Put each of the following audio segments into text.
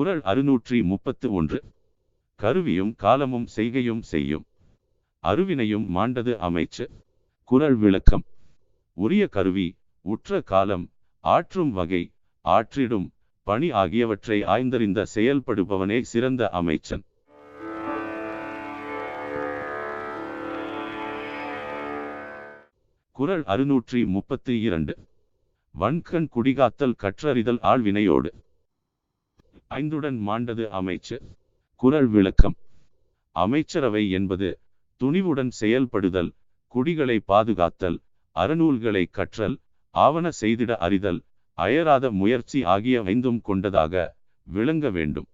குரல் அறுநூற்றி முப்பத்து ஒன்று. கருவியும் காலமும் செய்கையும் செய்யும். அருவினையும் மாண்டது அமைச்சு. குரல் விளக்கம். உரிய கருவி உற்ற காலம் ஆற்றும் வகை ஆற்றிடும் பணி ஆகியவற்றை ஆய்ந்தறிந்த செயல்படுபவனே சிறந்த அமைச்சன். குரல் அறுநூற்றி முப்பத்தி இரண்டு. வன்கண் குடிகாத்தல் கற்றறிதல் ஆழ்வினையோடு. ஐந்துடன் மாண்டது அமைச்சு. குரல் விளக்கம். அமைச்சரவை என்பது துணிவுடன் செயல்படுதல் குடிகளை பாதுகாத்தல் அறநூல்களை கற்றல் ஆவண செய்திட அறிதல் அயராத முயற்சி ஆகிய ஐந்தும் கொண்டதாக விளங்க வேண்டும்.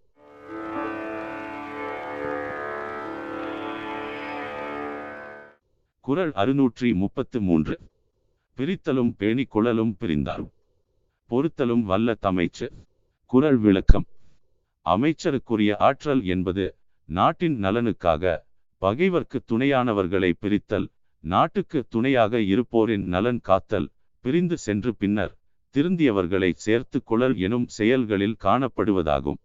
குரல் அறுநூற்றி முப்பத்து மூன்று. பிரித்தலும் பேணிக் கொள்ளலும் பிரிந்தாரும் பொருத்தலும் வல்ல தமைச்சு. குரல் விளக்கம். அமைச்சருக்குரிய ஆற்றல் என்பது நாட்டின் நலனுக்காக பகைவர்க்கு துணையானவர்களை பிரித்தல் நாட்டுக்கு துணையாக இருப்போரின் நலன் காத்தல் பிரிந்து சென்று பின்னர் திருந்தியவர்களை சேர்த்து குழல் எனும் செயல்களில் காணப்படுவதாகும்.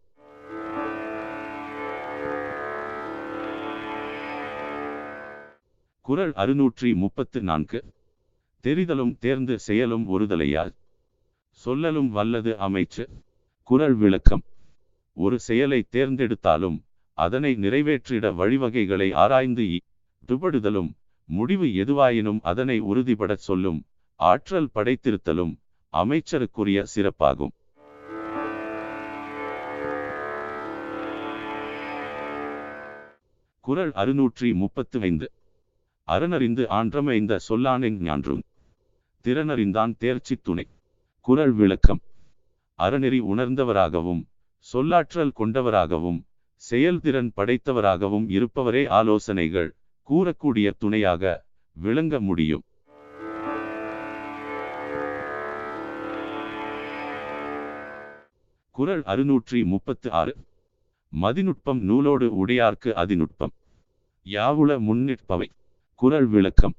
குரல் அறுநூற்றி முப்பத்து நான்கு. தெரிதலும் தேர்ந்து செயலும் ஒருதலையால் சொல்லலும் வல்லது அமைச்சு. குரல் விளக்கம். ஒரு செயலை தேர்ந்தெடுத்தாலும் அதனை நிறைவேற்றிட வழிவகைகளை ஆராய்ந்து துபடுதலும் முடிவு எதுவாயினும் அதனை உறுதிபடச் சொல்லும் ஆற்றல் படைத்திருத்தலும் அமைச்சருக்குரிய சிறப்பாகும். குரல் அறுநூற்றி முப்பத்து ஐந்து அறனறிந்து ஆன்றமைந்த சொல்லானேன் ஞான்றும் திறனறிந்தான் தேர்ச்சி துணை. குரல் விளக்கம். அறநெறி உணர்ந்தவராகவும் சொல்லாற்றல் கொண்டவராகவும் செயல்திறன் படைத்தவராகவும் இருப்பவரே ஆலோசனைகள் கூறக்கூடிய துணையாக விளங்க முடியும். குரல் அறுநூற்றி முப்பத்து ஆறு மதிநுட்பம் நூலோடு உடையார்க்கு அதிநுட்பம். யாவுள முன்னிற்பவை. குரல் விளக்கம்.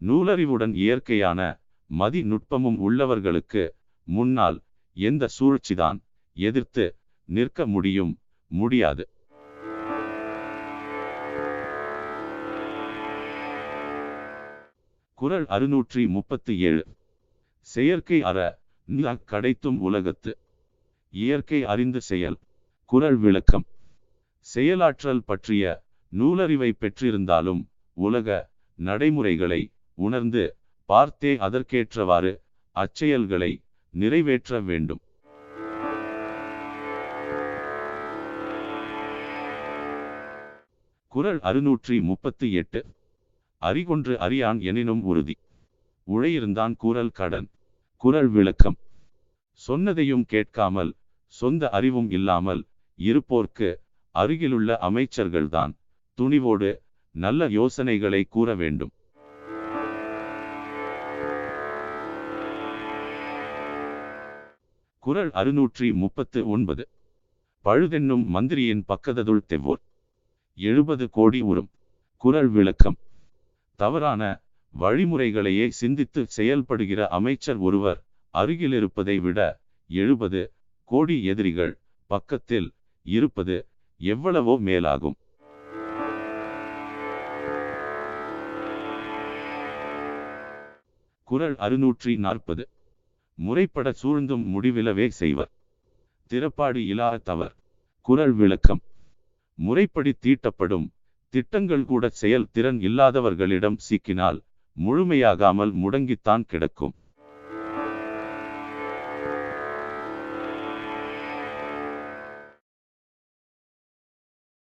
நூலறிவுடன் இயற்கையான மதி நுட்பமும் உள்ளவர்களுக்கு முன்னால் எந்த சூழ்ச்சிதான் எதிர்த்து நிற்க முடியும் முடியாது. குறள் அறுநூற்றி முப்பத்தி ஏழு. செயற்கை அற கடைத்தும் உலகத்து. இயற்கை அறிந்து செயல் குறள் விளக்கம். செயலாற்றல் பற்றிய நூலறிவை பெற்றிருந்தாலும் உலக நடைமுறைகளை உணர்ந்து பார்த்தே அதற்கேற்றவாறு அச்செயல்களை நிறைவேற்ற வேண்டும். குரல் அறுநூற்றி முப்பத்தி எட்டு. அறிகொன்று அறியான் எனினும் உறுதி. உழையிருந்தான் கூறல் கடன். குரல் விளக்கம். சொன்னதையும் கேட்காமல் சொந்த அறிவும் இல்லாமல் இருப்போர்க்கு அருகிலுள்ள அமைச்சர்கள்தான் துணிவோடு நல்ல யோசனைகளை கூற வேண்டும். குரல் அறுநூற்றி முப்பத்து ஒன்பது. பழுதென்னும் மந்திரியின் பக்கததுள் தெவ்வோர். எழுபது கோடி உறும். குரல் விளக்கம். தவறான வழிமுறைகளையே சிந்தித்து செயல்படுகிற அமைச்சர் ஒருவர் அருகிலிருப்பதை விட எழுபது கோடி எதிரிகள் பக்கத்தில் இருப்பது எவ்வளவோ மேலாகும். குறள் அறுநூற்றி நாற்பது. முறைப்பட சூழ்ந்தும் முடிவிலவே செய்வர். திறப்பாடு இலா தவர். குரல் விளக்கம். முறைப்படி தீட்டப்படும் திட்டங்கள் கூட செயல் திறன் இல்லாதவர்களிடம் சிக்கினால் முழுமையாகாமல் முடங்கித்தான் கிடக்கும்.